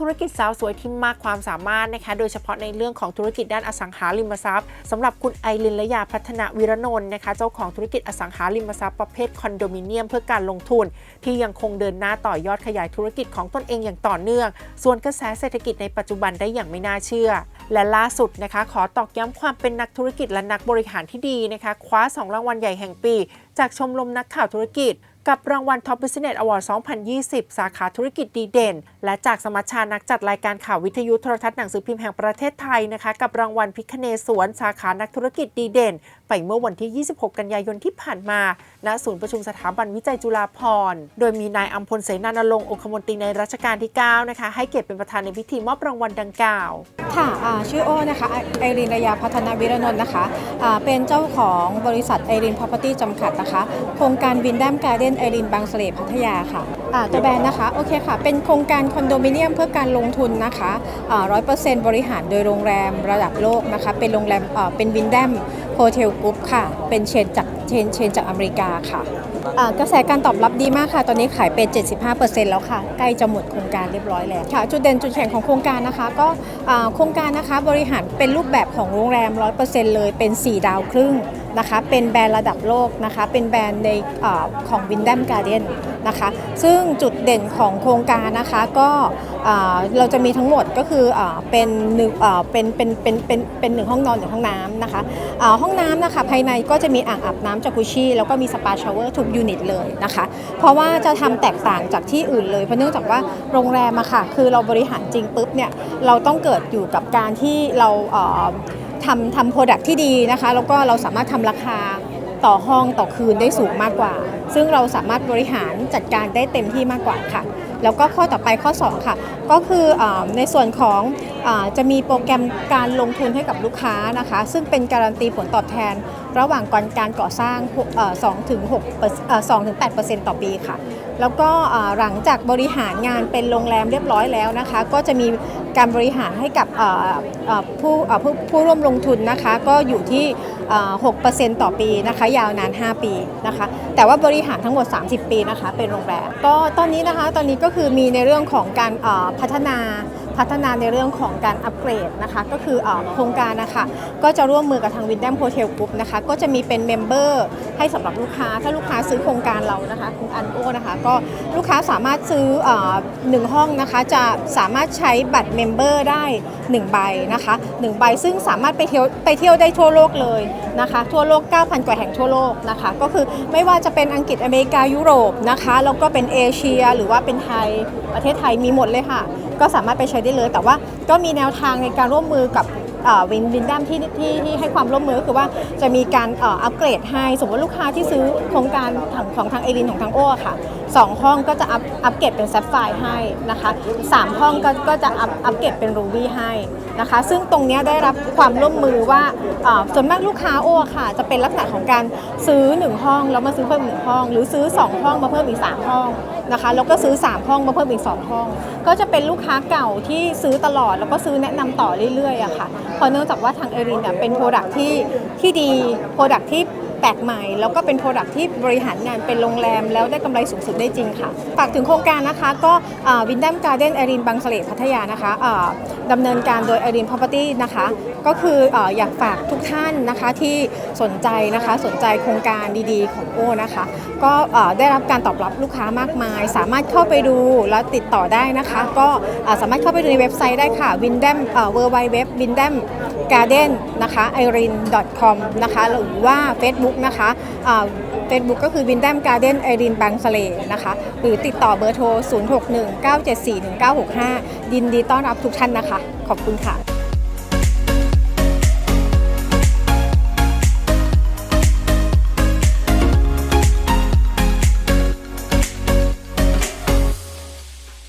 ธุรกิจสาวสวยที่มากความสามารถนะคะโดยเฉพาะในเรื่องของธุรกิจด้านอสังหาริมทรัพย์สำหรับคุณไอรินและยาพัฒนาวิรนนท์นะคะเจ้าของธุรกิจอสังหาริมทรัพย์ประเภทคอนโดมิเนียมเพื่อการลงทุน ที่ยังคงเดินหน้าต่อยอดขยายธุรกิจของตนเองอย่างต่อเนื่อง ส่วนกระแสเศรษฐกิจในปัจจุบันได้อย่างไม่น่าเชื่อ และล่าสุดนะคะ ขอตอกย้ำความเป็นนักธุรกิจและนักบริหารที่ดีนะคะคว้า 2 รางวัลใหญ่แห่งปี จากชมรมนักข่าวธุรกิจ กับรางวัล Top Business Award 2020 สาขาธุรกิจดีเด่น และจากสมัชชานักจัดรายการข่าววิทยุโทรทัศน์หนังสือพิมพ์แห่งประเทศไทยนะคะ กับรางวัลพิคเนสวน สาขานักธุรกิจดีเด่น ไปเมื่อวันที่ 26 กันยายนที่ผ่านมาณศูนย์ประชุมสถาบันวิจัยจุฬาภรณ์โดยมีนายอัมพลเสนานรงค์องคมนตรีในรัชกาลที่ 9 นะคะ ให้เกียรติเป็นประธานในพิธีมอบรางวัลดังกล่าว ค่ะชื่อโอ้นะคะไอรินระยาพัฒนาวิรนนท์นะคะอ่าเป็นเจ้าของบริษัทไอรินพ property จำกัดนะคะ โครงการวินดัมการ์เด้นไอรินบางเสลพัทยาค่ะตัวแบรนด์นะคะโอเคค่ะ เป็นโครงการคอนโดมิเนียมเพื่อการลงทุนนะคะร้อยเปอร์เซ็นต์บริหารโดยโรงแรมระดับโลกนะคะ เป็นโรงแรมเป็นวินดัม เทลกรุ๊ปค่ะ เป็นเชนจากเชนเชนจากอเมริกาค่ะกระแสการตอบรับดีมากค่ะ ตอนนี้ขายเป็น 75%แล้วค่ะ ใกล้จะหมดโครงการเรียบร้อยแล้วค่ะ จุดเด่นจุดแข็งของโครงการนะคะ ก็โครงการนะคะบริหารเป็นรูปแบบของโรงแรม 100%เลยเป็น 4 ดาวครึ่งนะคะเป็นแบรนด์ระดับโลกนะคะเป็นแบรนด์ในอของวินดัมการ์เดนนะคะซึ่งจุดเด่นของโครงการนะคะก็เราจะมีทั้งหมดก็คืออเป็นหนึ่งเป็นเป็นเป็นเป็นเป็นหนึ่งห้องนอนหนึ่งห้องน้ำนะคะห้องน้ำนะคะภายในก็จะมีอ่างอาบน้ำจากุชี่แล้วก็มีสปาชาวเวอร์ทุกยูนิตเลยนะคะเพราะว่าจะทำแตกต่างจากที่อื่นเลยเพราะเนื่องจากว่าโรงแรมอะค่ะคือเราบริหารจริงปุ๊บเนี่ยเราต้องเกิดอยู่กับการที่เรา ทำทำโปรดักที่ดีนะคะ แล้วก็เราสามารถทำราคาต่อห้องต่อคืนได้สูงมากกว่า ซึ่งเราสามารถบริหารจัดการได้เต็มที่มากกว่าค่ะ แล้วก็ข้อต่อไปข้อ 2 ค่ะ ก็คืออในส่วนของอจะมีโปรแกรมการลงทุนให้กับลูกค้านะคะ ซึ่งเป็นการันตีผลตอบแทน ระหว่างก่อนการก่อสร้าง2ถึง6 2ถึง8ต่อปีค่ะ แล้วก็หลังจากบริหารงานเป็นโรงแรมเรียบร้อยแล้วนะคะ ก็จะมีการบริหารให้กับผู้ผู้ผู้ร่วมลงทุนนะคะ ก็อยู่ที่อ่า6%ต่อปีนะคะ ยาวนาน 5 ปีนะคะ แต่ว่าบริหารทั้งหมด 30 ปีนะคะ เป็นโรงแรม ก็ตอนนี้นะคะ ตอนนี้ก็คือมีในเรื่องของการพัฒนา พัฒนาในเรื่องของการอัปเกรดนะคะก็คือโครงการนะคะก็จะร่วมมือกับทางวิน d ดมโ h เทลกรุ๊ปนะคะก็จะมีเป็นเมมเบอร์ให้สำหรับลูกค้า ถ้าลูกค้าซื้อโครงการเรานะคะคุณอันโอนะคะก็ลูกค้าสามารถซื้ออหนึ่งห้องนะคะจะสามารถใช้บัตรเมมเบอร์ได้ 1 ใบนะคะ1ใบซึ่งสามารถไปเที่ยวไปเที่ยวได้ทั่วโลกเลยนะคะทั่วโลก 9,000 กว่าแห่งทั่วโลกนะคะก็คือไม่ว่าจะเป็นอังกฤษอเมริกายุโรปนะคะแล้วก็เป็นเอเชียหรือว่าเป็นไทยประเทศไทยมีหมดเลยค่ะ ก็สามารถไปใช้ได้เลย แต่ว่าก็มีแนวทางในการร่วมมือกับวินวินดัมที่ที่ที่ให้ความร่วมมือก็คือว่าจะมีการอัปเกรดให้ สมมติลูกค้าที่ซื้อโครงการของของทางเอรินของทางโอ้ค่ะ สองห้องก็จะอัพอัปเกรดเป็นแซฟไฟร์ให้นะคะสามห้องก็ก็จะอัพอัปเกรดเป็นรูบี้ให้นะคะ ซึ่งตรงเนี้ยได้รับความร่วมมือว่าเอ่อส่วนมากลูกค้าโอ้ค่ะ จะเป็นลักษณะของการซื้อ 1 ห้องแล้วมาซื้อเพิ่มหนึ่งห้อง หรือซื้อ 2 ห้องมาเพิ่มอีก 3 ห้องนะคะแล้วก็ซื้อ 3 ห้องมาเพิ่มอีก 2 ห้อง ก็จะเป็นลูกค้าเก่าที่ซื้อตลอดแล้วก็ซื้อแนะนำต่อเรื่อยๆอะค่ะเพราะเนื่องจากว่าทางเอรินเนี่ยเป็นโปรดักที่ที่ดีโปรดักที่ แปลกใหม่ แล้วก็เป็นโปรดักที่บริหารงานเป็นโรงแรม แล้วได้กำไรสูงสุดได้จริงค่ะฝากถึงโครงการนะคะก็วินดัมการ์เด้นไอรินบางเสลพัทยานะคะอ่าดำเนินการโดยไอรินพ property นะคะก็คือออยากฝากทุกท่านนะคะที่สนใจนะคะสนใจโครงการดีๆ ของโอ้นะคะ ก็ได้รับการตอบรับลูกค้ามากมาย สามารถเข้าไปดูแล้วติดต่อได้นะคะ ก็สามารถเข้าไปดูในเว็บไซต์ได้ค่ะ w i n d a m w w w w i n d a m garden นะคะ irin com นะคะหรือว่า Facebook นะคะเฟซบุ๊กก็คือวินแดมการ์เด้นไอรินบางสะเลนะคะ หรือติดต่อเบอร์โทร 0619741965ดินดีต้อนรับทุกท่านนะคะ ขอบคุณค่ะ